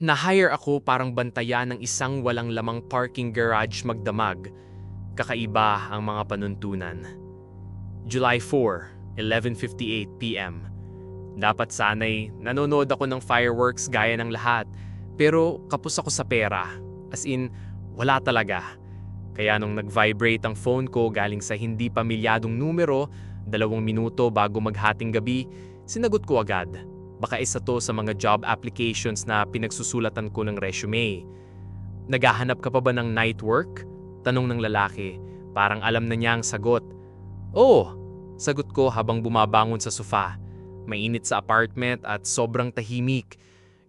Na-hire ako parang bantayan ng isang walang lamang parking garage magdamag. Kakaiba ang mga panuntunan. July 4, 11.58pm. Dapat sanay nanonood ako ng fireworks gaya ng lahat, pero kapos ako sa pera. As in, wala talaga. Kaya nung nag-vibrate ang phone ko galing sa hindi pamilyadong numero, dalawang minuto bago maghating gabi, sinagot ko agad. Baka isa to sa mga job applications na pinagsusulatan ko ng resume. Naghahanap ka pa ba ng night work? Tanong ng lalaki. Parang alam na niya ang sagot. Oo, sagot ko habang bumabangon sa sofa. Mainit sa apartment at sobrang tahimik.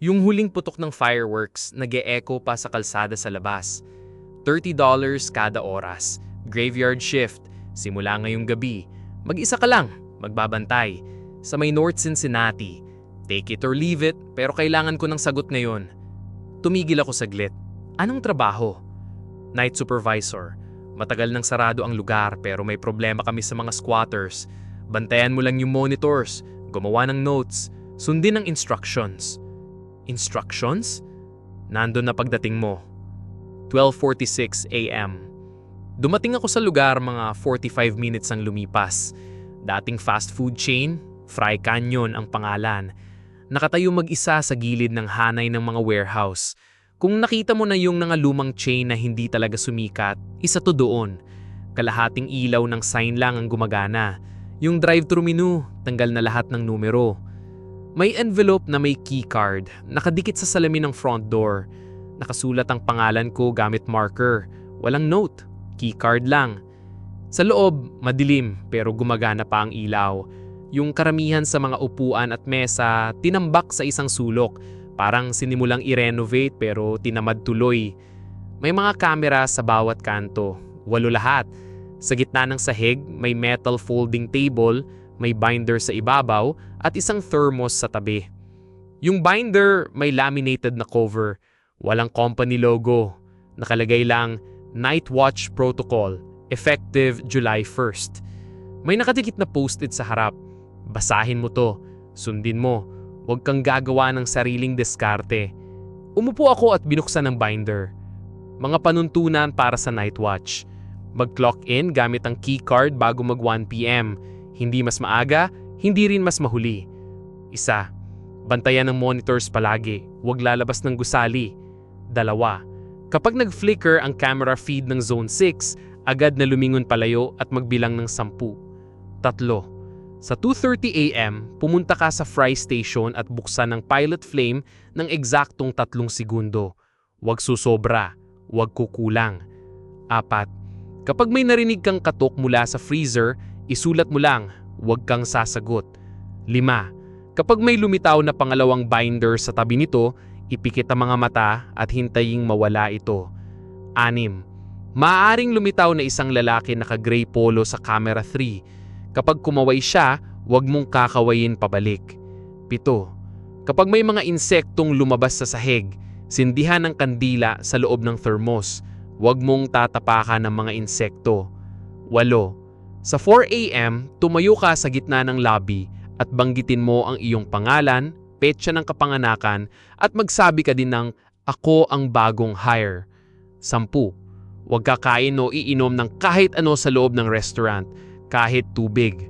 Yung huling putok ng fireworks nag echo pa sa kalsada sa labas. $30 kada oras. Graveyard shift. Simula ngayong gabi. Mag-isa ka lang. Magbabantay. Sa may North Cincinnati. Take it or leave it, pero kailangan ko ng sagot ngayon. Tumigil ako saglit. Anong trabaho? Night supervisor. Matagal nang sarado ang lugar pero may problema kami sa mga squatters. Bantayan mo lang yung monitors, gumawa ng notes, sundin ang instructions. Instructions? Nandun na pagdating mo. 12.46 a.m. Dumating ako sa lugar mga 45 minutes ang lumipas. Dating fast food chain, Fry Canyon ang pangalan. Nakatayo mag-isa sa gilid ng hanay ng mga warehouse. Kung nakita mo na yung mga lumang chain na hindi talaga sumikat, isa to doon. Kalahating ilaw ng sign lang ang gumagana. Yung drive-thru menu, tanggal na lahat ng numero. May envelope na may keycard, nakadikit sa salamin ng front door. Nakasulat ang pangalan ko gamit marker. Walang note, keycard lang. Sa loob, madilim pero gumagana pa ang ilaw. Yung karamihan sa mga upuan at mesa tinambak sa isang sulok. Parang sinimulang i-renovate pero tinamad tuloy. May mga kamera sa bawat kanto. Walo lahat. Sa gitna ng sahig, may metal folding table, may binder sa ibabaw, at isang thermos sa tabi. Yung binder may laminated na cover. Walang company logo. Nakalagay lang, Night Watch Protocol, effective July 1st. May nakadikit na post-it sa harap. Basahin mo to, sundin mo, huwag kang gagawa ng sariling diskarte. Umupo ako at binuksan ang binder. Mga panuntunan para sa night watch. Mag-clock in gamit ang keycard bago mag 1pm. Hindi mas maaga, hindi rin mas mahuli. Isa, bantayan ng monitors palagi, huwag lalabas ng gusali. Dalawa, kapag nag-flicker ang camera feed ng zone 6, agad na lumingon palayo at magbilang ng 10. Tatlo, sa 2.30 a.m., pumunta ka sa fry station at buksan ng pilot flame ng eksaktong tatlong segundo. Huwag susobra, huwag kukulang. Apat, kapag may narinig kang katok mula sa freezer, isulat mo lang, huwag kang sasagot. Lima, kapag may lumitaw na pangalawang binder sa tabi nito, ipikit ang mga mata at hintaying mawala ito. Anim, maaaring lumitaw na isang lalaki naka-gray polo sa camera 3 Kapag kumaway siya, huwag mong kakawayin pabalik. Pito, kapag may mga insektong lumabas sa sahig, sindihan ng kandila sa loob ng thermos. Huwag mong tatapakan ng mga insekto. Walo, sa 4 a.m., tumayo ka sa gitna ng lobby at banggitin mo ang iyong pangalan, petsa ng kapanganakan at magsabi ka din ng ako ang bagong hire. Sampu, huwag kakain o iinom ng kahit ano sa loob ng restaurant kahit tubig.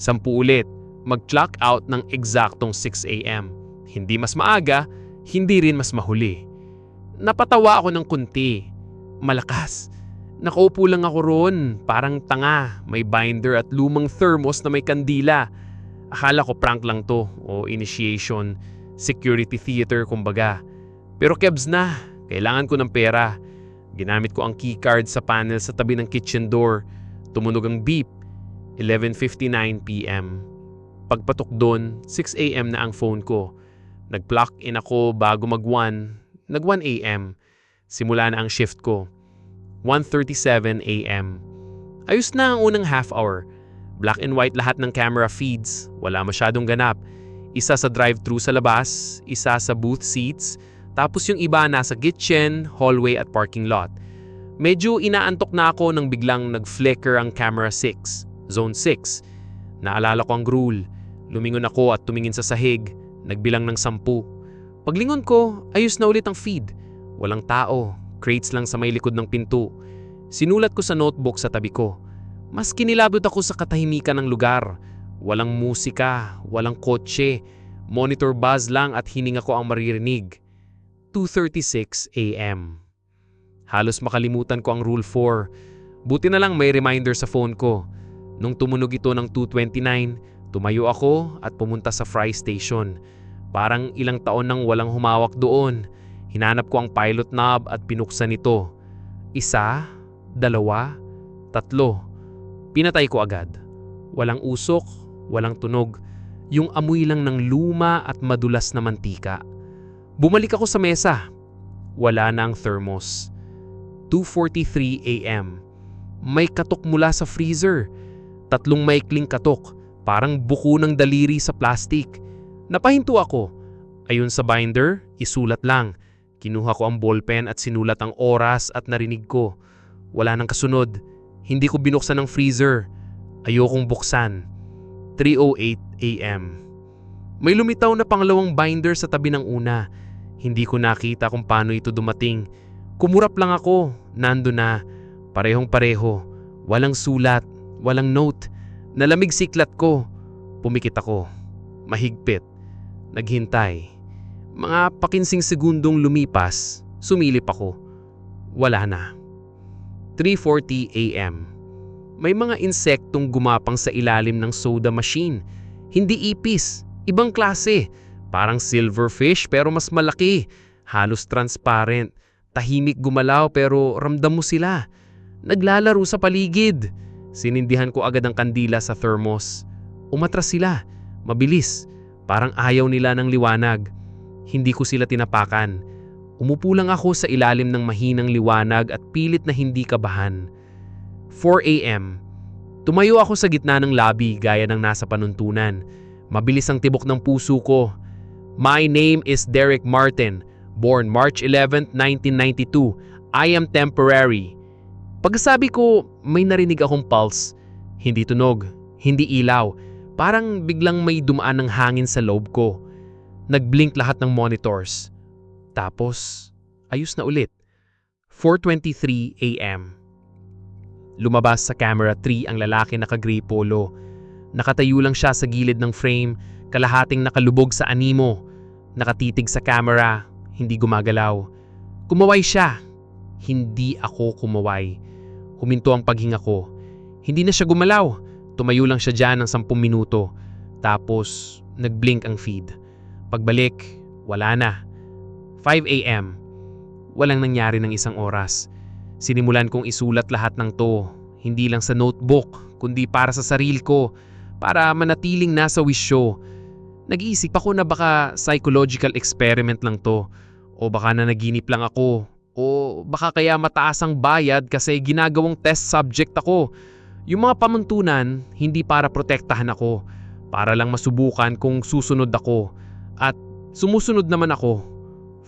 Sampu ulit, mag-clock out ng eksaktong 6 a.m. Hindi mas maaga, hindi rin mas mahuli. Napatawa ako ng kunti. Malakas. Nakaupo lang ako roon, parang tanga, may binder at lumang thermos na may kandila. Akala ko prank lang to o initiation, security theater kumbaga. Pero kebs na, kailangan ko ng pera. Ginamit ko ang keycard sa panel sa tabi ng kitchen door. Tumunog ang beep 11.59pm. Pagpatok doon, 6am na ang phone ko. Nag-clock in ako bago mag-1, nag-1am. Simula na ang shift ko. 1.37am. Ayos na ang unang half hour. Black and white lahat ng camera feeds. Wala masyadong ganap. Isa sa drive-thru sa labas, isa sa booth seats, tapos yung iba nasa kitchen, hallway at parking lot. Medyo inaantok na ako nang biglang nag-flicker ang camera 6. Zone 6. Naalala ko ang rule. Lumingon ako at tumingin sa sahig, nagbilang ng sampu. Paglingon ko, ayos na ulit ang feed. Walang tao, crates lang sa may likod ng pinto. Sinulat ko sa notebook sa tabi ko. Mas kinilabot ako sa katahimikan ng lugar. Walang musika, walang kotse, monitor buzz lang at hininga ko ang maririnig. 2.36 a.m. Halos makalimutan ko ang Rule 4. Buti na lang may reminder sa phone ko. Nung tumunog ito ng 2.29, tumayo ako at pumunta sa fry station. Parang ilang taon nang walang humawak doon. Hinanap ko ang pilot knob at pinuksan ito. Isa, dalawa, tatlo. Pinatay ko agad. Walang usok, walang tunog. Yung amoy lang ng luma at madulas na mantika. Bumalik ako sa mesa. Wala na ang thermos. 2.43 a.m. May katok mula sa freezer. Tatlong maikling katok, parang buko ng daliri sa plastic. Napahinto ako. Ayon sa binder, isulat lang. Kinuha ko ang ballpen at sinulat ang oras at narinig ko. Wala nang kasunod. Hindi ko binuksan ang freezer. Ayokong buksan. 3.08 a.m. May lumitaw na pangalawang binder sa tabi ng una. Hindi ko nakita kung paano ito dumating. Kumurap lang ako. Nando na. Parehong pareho. Walang sulat. Walang note. Nalamig siklat ko. Pumikit ako. Mahigpit. Naghintay. Mga pakinsing segundong lumipas, sumilip ako. Wala na. 3.40 a.m. May mga insektong gumapang sa ilalim ng soda machine. Hindi ipis, ibang klase. Parang silverfish pero mas malaki. Halos transparent. Tahimik gumalaw pero ramdam mo sila. Naglalaro sa paligid. Sinindihan ko agad ang kandila sa thermos. Umatras sila. Mabilis. Parang ayaw nila ng liwanag. Hindi ko sila tinapakan. Umupo lang ako sa ilalim ng mahinang liwanag at pilit na hindi kabahan. 4 a.m. Tumayo ako sa gitna ng lobby gaya ng nasa panuntunan. Mabilis ang tibok ng puso ko. My name is Derek Martin, born March 11, 1992. I am temporary. Pagkasabi ko, may narinig akong pulse. Hindi tunog, hindi ilaw. Parang biglang may dumaan ng hangin sa loob ko. Nagblink lahat ng monitors. Tapos, ayos na ulit. 4.23 a.m. Lumabas sa camera 3 ang lalaki naka-gray polo. Nakatayo lang siya sa gilid ng frame, kalahating nakalubog sa animo. Nakatitig sa camera, hindi gumagalaw. Kumaway siya. Hindi ako kumaway. Huminto ang paghinga ko. Hindi na siya gumalaw. Tumayo lang siya dyan ng 10 minuto. Tapos, nagblink ang feed. Pagbalik, wala na. 5 a.m. Walang nangyari ng isang oras. Sinimulan kong isulat lahat ng to, hindi lang sa notebook, kundi para sa sarili ko, para manatiling nasa wisyo. Nag-iisip ako na baka psychological experiment lang to, o baka na naginip lang ako, o baka kaya mataas ang bayad kasi ginagawang test subject ako. Yung mga pamuntunan, hindi para protektahan ako, para lang masubukan kung susunod ako. At sumusunod naman ako.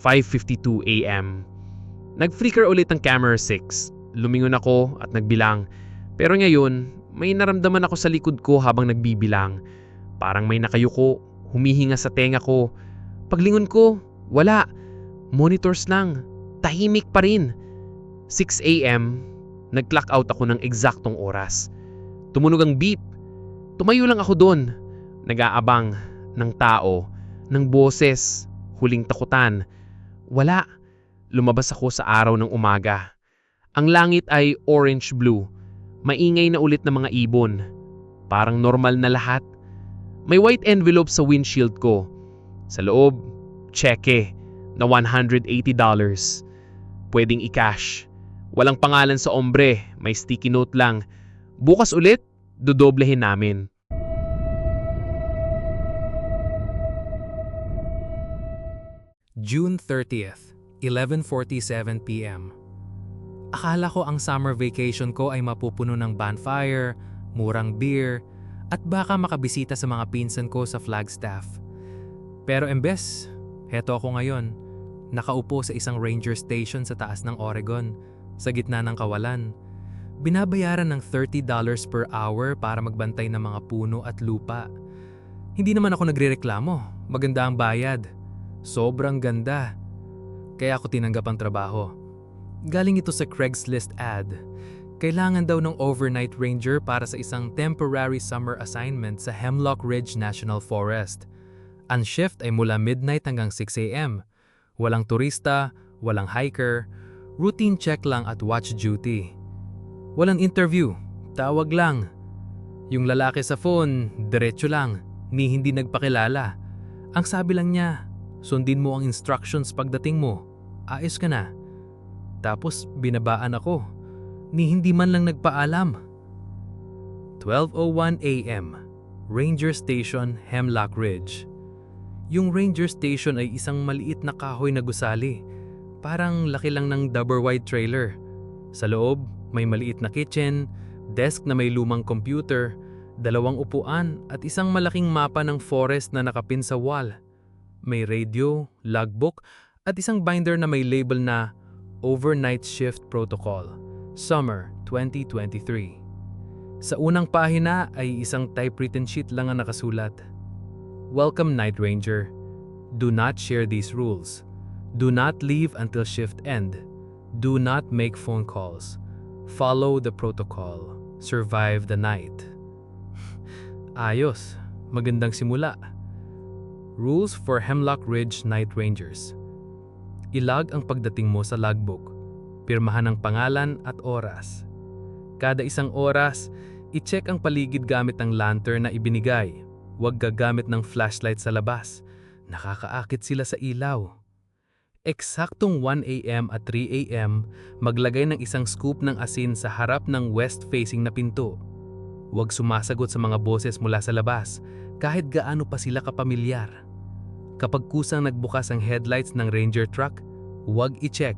5.52 a.m. Nag-flicker ulit ang camera 6. Lumingon ako at nagbilang. Pero ngayon, may naramdaman ako sa likod ko habang nagbibilang. Parang may nakayuko, humihinga sa tenga ko. Paglingon ko, wala. Monitors lang. Tahimik pa rin. 6 a.m., nag-clock out ako ng eksaktong oras. Tumunog ang beep. Tumayo lang ako doon. Nag-aabang ng tao, ng boses, huling takutan. Wala. Lumabas ako sa araw ng umaga. Ang langit ay orange-blue. Maingay na ulit ng mga ibon. Parang normal na lahat. May white envelope sa windshield ko. Sa loob, cheque na $180. Pwedeng i-cash. Walang pangalan sa ombre, may sticky note lang. Bukas ulit, dodoblehin namin. June 30th, 11.47 p.m. Akala ko ang summer vacation ko ay mapupuno ng bonfire, murang beer, at baka makabisita sa mga pinsan ko sa Flagstaff. Pero embes, heto ako ngayon, nakaupo sa isang ranger station sa taas ng Oregon, sa gitna ng kawalan. Binabayaran ng $30 per hour para magbantay ng mga puno at lupa. Hindi naman ako nagrereklamo, maganda ang bayad. Sobrang ganda. Kaya ako tinanggap ang trabaho. Galing ito sa Craigslist ad. Kailangan daw ng overnight ranger para sa isang temporary summer assignment sa Hemlock Ridge National Forest. Ang shift ay mula midnight hanggang 6 a.m. Walang turista, walang hiker, routine check lang at watch duty. Walang interview, tawag lang. Yung lalaki sa phone, diretso lang, ni hindi nagpakilala. Ang sabi lang niya, sundin mo ang instructions pagdating mo, ayos ka na. Tapos binabaan ako, ni hindi man lang nagpaalam. 12.01 a.m. Ranger Station, Hemlock Ridge. Yung Ranger Station ay isang maliit na kahoy na gusali. Parang laki lang ng double wide trailer. Sa loob, may maliit na kitchen, desk na may lumang computer, dalawang upuan at isang malaking mapa ng forest na nakapin sa wall. May radio, logbook at isang binder na may label na Overnight Shift Protocol, Summer 2023. Sa unang pahina ay isang typewritten sheet lang ang nakasulat. Welcome Night Ranger. Do not share these rules. Do not leave until shift end. Do not make phone calls. Follow the protocol. Survive the night. Ayos. Magandang simula. Rules for Hemlock Ridge Night Rangers. Ilag ang pagdating mo sa logbook. Pirmahan ang pangalan at oras. Kada isang oras, i-check ang paligid gamit ng lantern na ibinigay. Huwag gagamit ng flashlight sa labas. Nakakaakit sila sa ilaw. Eksaktong 1 a.m. at 3 a.m., maglagay ng isang scoop ng asin sa harap ng west-facing na pinto. Huwag sumasagot sa mga boses mula sa labas, kahit gaano pa sila kapamilyar. Kapag kusang nagbukas ang headlights ng ranger truck, huwag i-check.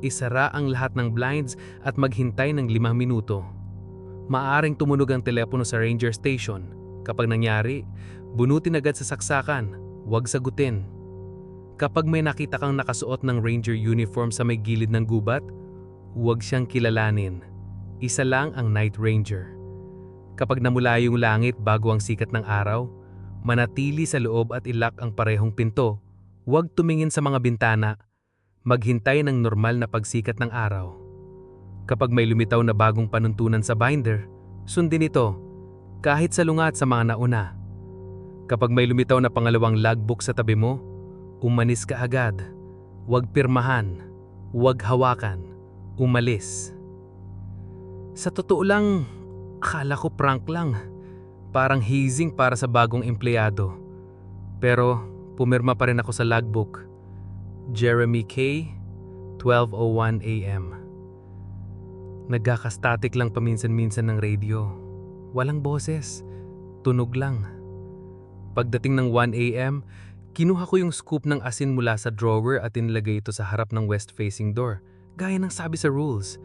Isara ang lahat ng blinds at maghintay ng limang minuto. Maaring tumunog ang telepono sa ranger station. Kapag nangyari, bunutin agad sa saksakan, huwag sagutin. Kapag may nakita kang nakasuot ng ranger uniform sa may gilid ng gubat, huwag siyang kilalanin. Isa lang ang night ranger. Kapag namula yung langit bago ang sikat ng araw, manatili sa loob at ilak ang parehong pinto. Huwag tumingin sa mga bintana. Maghintay ng normal na pagsikat ng araw. Kapag may lumitaw na bagong panuntunan sa binder, sundin ito, kahit salungat sa mga nauna. Kapag may lumitaw na pangalawang logbook sa tabi mo, umanis ka agad. Huwag pirmahan, huwag hawakan, umalis. Sa totoo lang, akala ko prank lang. Parang hazing para sa bagong empleyado. Pero pumirma pa rin ako sa logbook. Jeremy K. 12.01 a.m. Nagkakastatic lang paminsan-minsan ng radio. Walang boses. Tunog lang. Pagdating ng 1 a.m., kinuha ko yung scoop ng asin mula sa drawer at inilagay ito sa harap ng west-facing door, gaya ng sabi sa rules.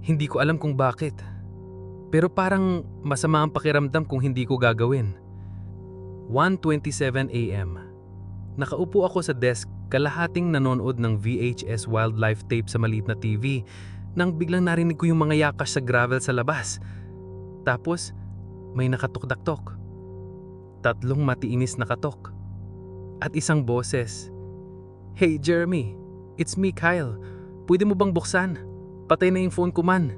Hindi ko alam kung bakit. Pero parang masama ang pakiramdam kung hindi ko gagawin. 1.27 a.m. Nakaupo ako sa desk kalahating nanonood ng VHS wildlife tape sa maliit na TV nang biglang narinig ko yung mga yakas sa gravel sa labas. Tapos, may nakatok-daktok. Tatlong matiinis na katok. At isang boses. Hey Jeremy, it's me Kyle. Pwede mo bang buksan? Patay na yung phone ko man.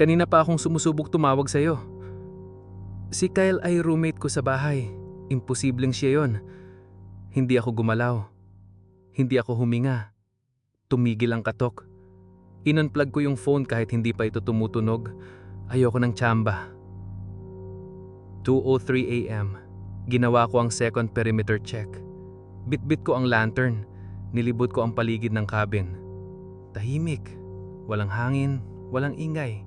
Kanina pa akong sumusubok tumawag sa'yo. Si Kyle ay roommate ko sa bahay. Imposibleng siya yon. Hindi ako gumalaw. Hindi ako huminga. Tumigil ang katok. Inunplug ko yung phone kahit hindi pa ito tumutunog. Ayoko ng tsamba. 2.03 a.m. Ginawa ko ang second perimeter check. Bitbit ko ang lantern. Nilibot ko ang paligid ng cabin. Tahimik. Walang hangin, walang ingay.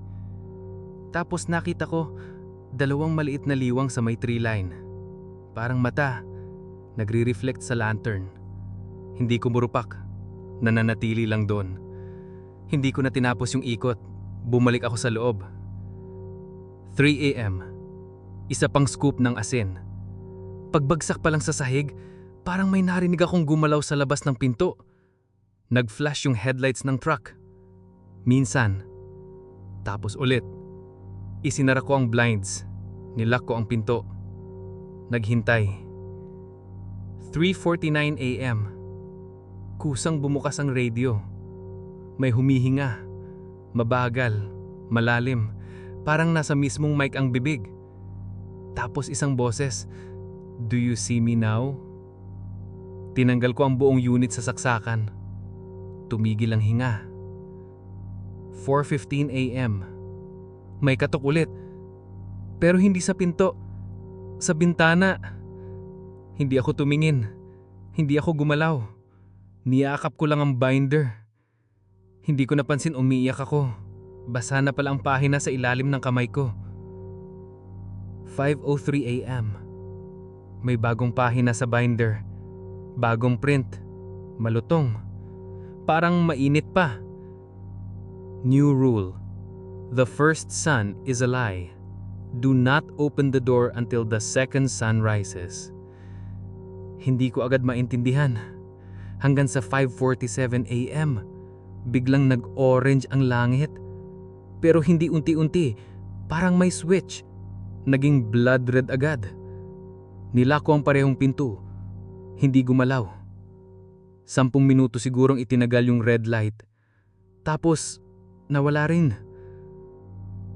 Tapos nakita ko dalawang maliit na liwang sa may tree line. Parang mata, nagre-reflect sa lantern. Hindi ko murupak, nananatili lang doon. Hindi ko na tinapos yung ikot, bumalik ako sa loob. 3 a.m. Isa pang scoop ng asin. Pagbagsak pa lang sa sahig, parang may narinig akong gumalaw sa labas ng pinto. Nag-flash yung headlights ng truck. Minsan. Tapos ulit. Isinara ko ang blinds. Nilak ko ang pinto. Naghintay. 3.49 a.m. Kusang bumukas ang radio. May humihinga. Mabagal, malalim, parang nasa mismong mic ang bibig. Tapos isang boses, Do you see me now? Tinanggal ko ang buong unit sa saksakan. Tumigil ang hinga. 4.15 a.m. May katok ulit. Pero hindi sa pinto. Sa bintana. Hindi ako tumingin. Hindi ako gumalaw. Niyakap ko lang ang binder. Hindi ko napansin umiiyak ako. Basa na pala ang pahina sa ilalim ng kamay ko. 5.03 a.m. May bagong pahina sa binder. Bagong print. Malutong. Parang mainit pa. New rule. The first sun is a lie. Do not open the door until the second sun rises. Hindi ko agad maintindihan. Hanggang sa 5.47 a.m. Biglang nag-orange ang langit. Pero hindi unti-unti, parang may switch. Naging blood red agad. Nilako ang parehong pinto. Hindi gumalaw. Sampung minuto sigurong itinagal yung red light. Tapos, nawala rin.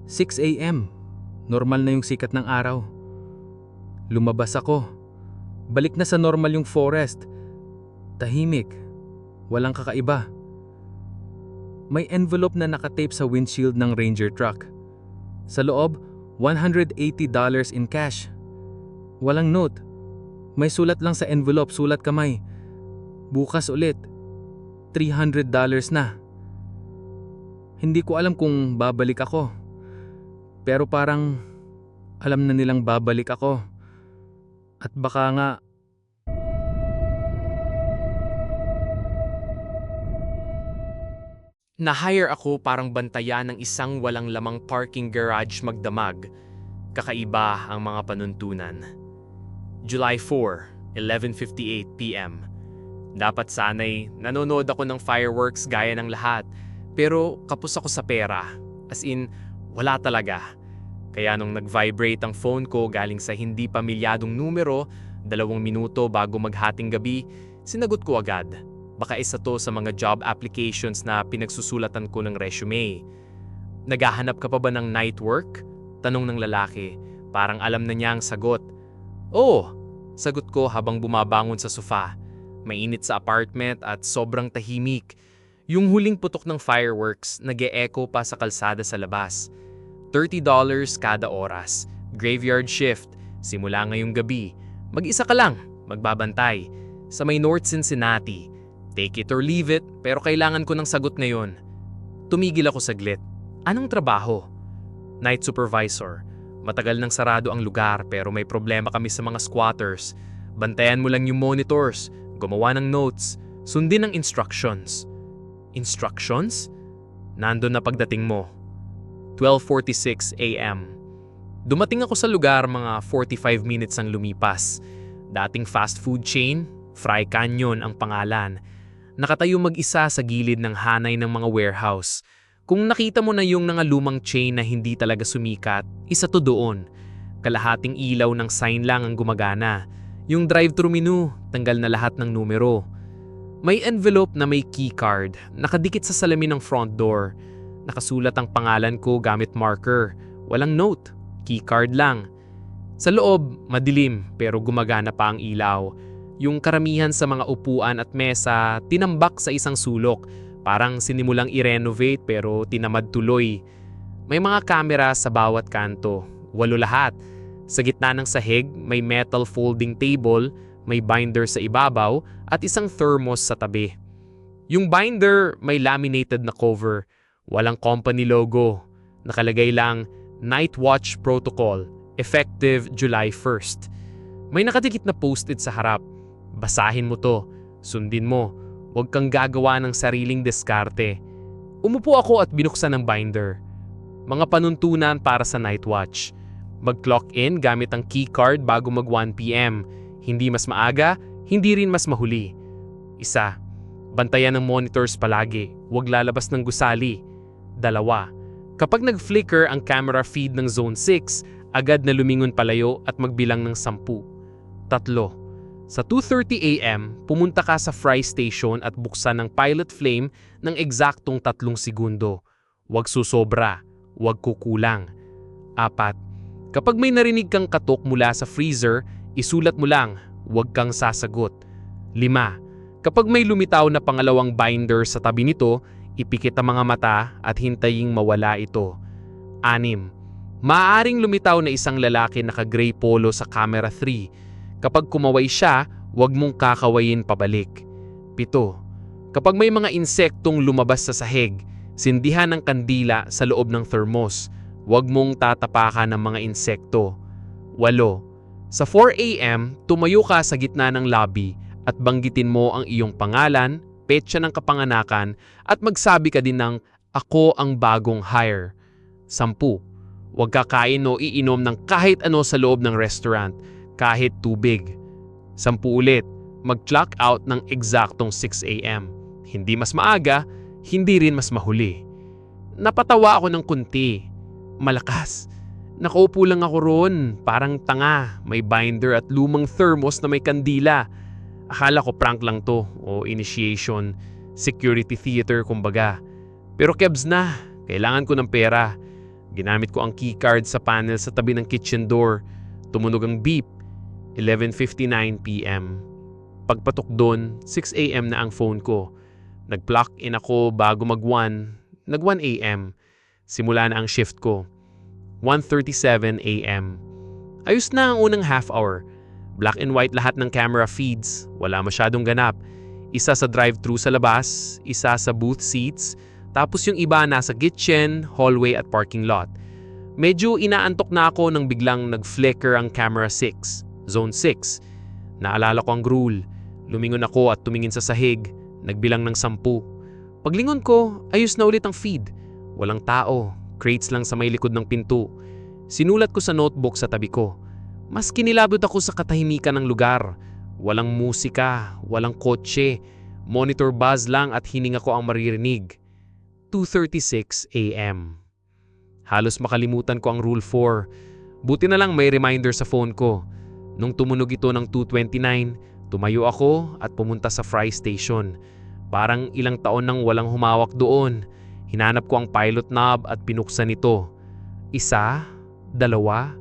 6 a.m. Normal na yung sikat ng araw. Lumabas ako. Balik na sa normal yung forest. Tahimik. Walang kakaiba. May envelope na nakatape sa windshield ng Ranger truck. Sa loob, $180 in cash. Walang note. May sulat lang sa envelope, sulat kamay. Bukas ulit. $300 na. Hindi ko alam kung babalik ako. Pero parang alam na nilang babalik ako. At baka nga Na-hire ako parang bantayan ng isang walang lamang parking garage magdamag. Kakaiba ang mga panuntunan. July 4, 11.58 p.m. Dapat sanay nanonood ako ng fireworks gaya ng lahat, pero kapos ako sa pera. As in, wala talaga. Kaya nung nag-vibrate ang phone ko galing sa hindi pamilyadong numero, dalawang minuto bago maghating gabi, sinagot ko agad. Baka isa to sa mga job applications na pinagsusulatan ko ng resume. Naghahanap ka pa ba ng night work? Tanong ng lalaki. Parang alam na niya ang sagot. Oo, sagot ko habang bumabangon sa sofa. Mainit sa apartment at sobrang tahimik. Yung huling putok ng fireworks nag echo pa sa kalsada sa labas. $30 kada oras. Graveyard shift. Simula ngayong gabi. Mag-isa ka lang. Magbabantay. Sa may North Cincinnati. Take it or leave it, pero kailangan ko ng sagot ngayon. Tumigil ako saglit. Anong trabaho? Night supervisor. Matagal nang sarado ang lugar pero may problema kami sa mga squatters. Bantayan mo lang yung monitors, gumawa ng notes, sundin ang instructions. Instructions? Nandun na pagdating mo. 12.46 a.m. Dumating ako sa lugar mga 45 minutes ang lumipas. Dating fast food chain, Fry Canyon ang pangalan. Nakatayo mag-isa sa gilid ng hanay ng mga warehouse. Kung nakita mo na yung mga lumang chain na hindi talaga sumikat, isa to doon. Kalahating ilaw ng sign lang ang gumagana. Yung drive-thru menu, tanggal na lahat ng numero. May envelope na may keycard, nakadikit sa salamin ng front door. Nakasulat ang pangalan ko gamit marker. Walang note, keycard lang. Sa loob, madilim pero gumagana pa ang ilaw. Yung karamihan sa mga upuan at mesa tinambak sa isang sulok. Parang sinimulang i-renovate pero tinamad tuloy. May mga kamera sa bawat kanto. Walo lahat. Sa gitna ng sahig, may metal folding table, may binder sa ibabaw, at isang thermos sa tabi. Yung binder may laminated na cover. Walang company logo. Nakalagay lang, Night Watch Protocol, effective July 1st. May nakadikit na post-it sa harap. Basahin mo to. Sundin mo. Huwag kang gagawa ng sariling diskarte. Umupo ako at binuksan ang binder. Mga panuntunan para sa night watch. Mag-clock in gamit ang keycard bago mag 1pm. Hindi mas maaga, hindi rin mas mahuli. Isa, bantayan ng monitors palagi. Huwag lalabas ng gusali. Dalawa, kapag nag-flicker ang camera feed ng zone 6, agad na lumingon palayo at magbilang ng 10. Tatlo, Sa 2.30 a.m., pumunta ka sa fry station at buksan ng pilot flame ng eksaktong tatlong segundo. Huwag susobra, huwag kukulang. Apat, kapag may narinig kang katok mula sa freezer, isulat mo lang, huwag kang sasagot. Lima, kapag may lumitaw na pangalawang binder sa tabi nito, ipikit ang mga mata at hintaying mawala ito. Anim, maaaring lumitaw na isang lalaki naka-gray polo sa camera 3 Kapag kumaway siya, huwag mong kakawayin pabalik. Pito, kapag may mga insektong lumabas sa sahig, sindihan ng kandila sa loob ng thermos. Huwag mong tatapakan ng mga insekto. Walo, sa 4 a.m., tumayo ka sa gitna ng lobby at banggitin mo ang iyong pangalan, petsa ng kapanganakan at magsabi ka din ng ako ang bagong hire. Sampu, huwag kakain o iinom ng kahit ano sa loob ng restaurant kahit tubig. Sampu ulit, mag-clock out ng eksaktong 6 a.m. Hindi mas maaga, hindi rin mas mahuli. Napatawa ako ng kunti. Malakas. Nakaupo lang ako roon, parang tanga, may binder at lumang thermos na may kandila. Akala ko prank lang to o initiation, security theater kumbaga. Pero kebs na, kailangan ko ng pera. Ginamit ko ang keycard sa panel sa tabi ng kitchen door. Tumunog ang beep 11.59pm. Pagpatok doon, 6am na ang phone ko. Nag-clock in ako bago mag-1, nag-1am. Simula na ang shift ko. 1.37am. Ayos na ang unang half hour. Black and white lahat ng camera feeds. Wala masyadong ganap. Isa sa drive-thru sa labas, isa sa booth seats, tapos yung iba nasa kitchen, hallway at parking lot. Medyo inaantok na ako nang biglang nag-flicker ang camera 6. Zone 6. Naalala ko ang rule. Lumingon ako at tumingin sa sahig, nagbilang ng sampu. Paglingon ko, ayos na ulit ang feed. Walang tao, crates lang sa may likod ng pinto. Sinulat ko sa notebook sa tabi ko. Mas kinilabot ako sa katahimikan ng lugar. Walang musika, walang kotse, monitor buzz lang at hininga ko ang maririnig. 2.36 a.m. Halos makalimutan ko ang Rule 4. Buti na lang may reminder sa phone ko. Nung tumunog ito ng 2.29, tumayo ako at pumunta sa fry station. Parang ilang taon nang walang humawak doon. Hinanap ko ang pilot knob at pinuksan ito. Isa, dalawa,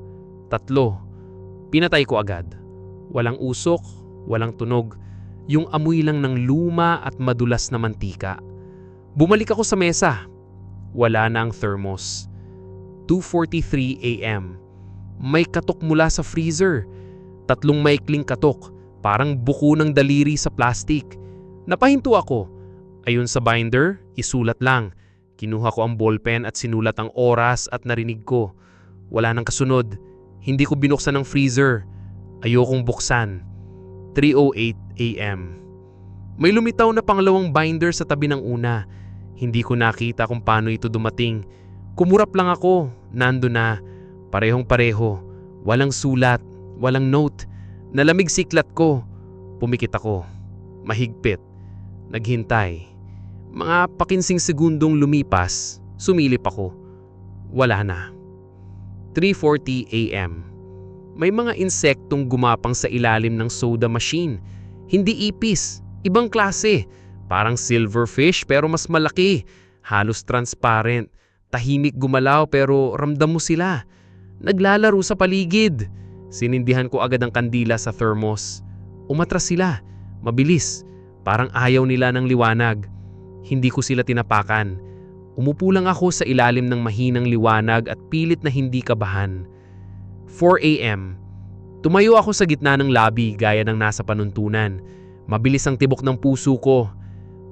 tatlo. Pinatay ko agad. Walang usok, walang tunog. Yung amoy lang ng luma at madulas na mantika. Bumalik ako sa mesa. Wala na ang thermos. 2.43 a.m. May katok mula sa freezer. Tatlong maikling katok, parang buko ng daliri sa plastic. Napahinto ako. Ayon sa binder, isulat lang. Kinuha ko ang ballpen at sinulat ang oras at narinig ko. Wala nang kasunod. Hindi ko binuksan ang freezer. Ayokong buksan. 3.08 a.m. May lumitaw na pangalawang binder sa tabi ng una. Hindi ko nakita kung paano ito dumating. Kumurap lang ako. Nando na. Parehong pareho. Walang sulat. Walang note. Nalamig siklat ko. Pumikit ako. Mahigpit. Naghintay. Mga pakinsing segundong lumipas, sumilip ako. Wala na. 3.40 a.m. May mga insektong gumapang sa ilalim ng soda machine. Hindi ipis, ibang klase. Parang silverfish pero mas malaki. Halos transparent. Tahimik gumalaw pero ramdam mo sila. Naglalaro sa paligid. Sinindihan ko agad ang kandila sa thermos. Umatras sila, mabilis, parang ayaw nila ng liwanag. Hindi ko sila tinapakan. Umupo lang ako sa ilalim ng mahinang liwanag at pilit na hindi kabahan. 4 a.m. Tumayo ako sa gitna ng lobby gaya ng nasa panuntunan. Mabilis ang tibok ng puso ko.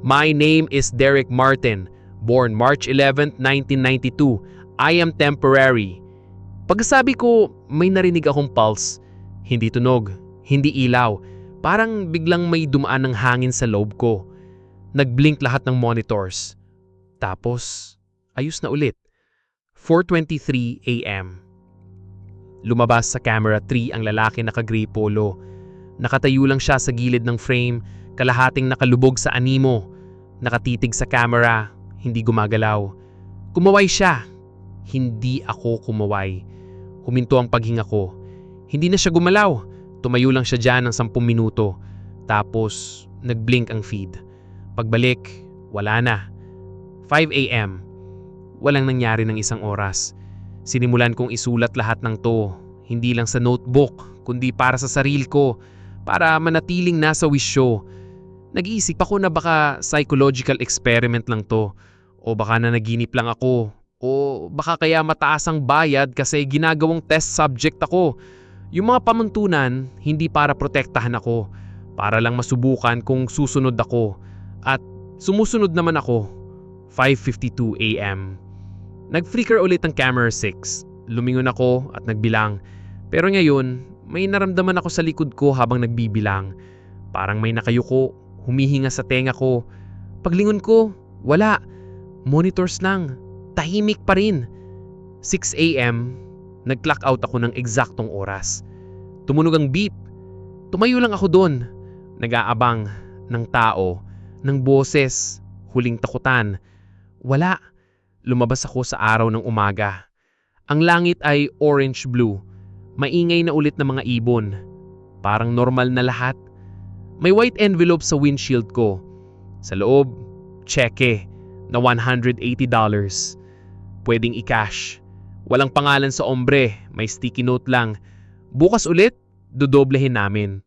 My name is Derek Martin, born March 11, 1992. I am temporary. Pagkasabi ko, may narinig akong pulse. Hindi tunog, hindi ilaw. Parang biglang may dumaan ng hangin sa loob ko. Nagblink lahat ng monitors. Tapos, ayos na ulit. 4.23 a.m. Lumabas sa camera 3 ang lalaki naka-gray polo. Nakatayo lang siya sa gilid ng frame, kalahating nakalubog sa animo. Nakatitig sa camera, hindi gumagalaw. Kumaway siya. Hindi ako kumaway. Huminto ang paghinga ko. Hindi na siya gumalaw. Tumayo lang siya dyan ng 10 minuto. Tapos, nag-blink ang feed. Pagbalik, wala na. 5 a.m. Walang nangyari ng isang oras. Sinimulan kong isulat lahat ng to. Hindi lang sa notebook, kundi para sa sarili ko. Para manatiling nasa wisyo. Nag-iisip ako na baka psychological experiment lang to. O baka na naginip lang ako. O baka kaya mataas ang bayad kasi ginagawang test subject ako. Yung mga pamuntunan, hindi para protektahan ako. Para lang masubukan kung susunod ako. At sumusunod naman ako. 5.52 a.m. Nag-flicker ulit ang camera 6. Lumingon ako at nagbilang. Pero ngayon, may naramdaman ako sa likod ko habang nagbibilang. Parang may nakayuko, humihinga sa tenga ko. Paglingon ko, wala. Monitors lang. Tahimik pa rin. 6 a.m., nag-clock out ako ng eksaktong oras. Tumunog ang beep. Tumayo lang ako doon. Nag-aabang ng tao, ng boses, huling takutan. Wala. Lumabas ako sa araw ng umaga. Ang langit ay orange-blue. Maingay na ulit ng mga ibon. Parang normal na lahat. May white envelope sa windshield ko. Sa loob, cheque na $180. Pwedeng i-cash. Walang pangalan sa ombre, may sticky note lang. Bukas ulit, dodoblehin namin.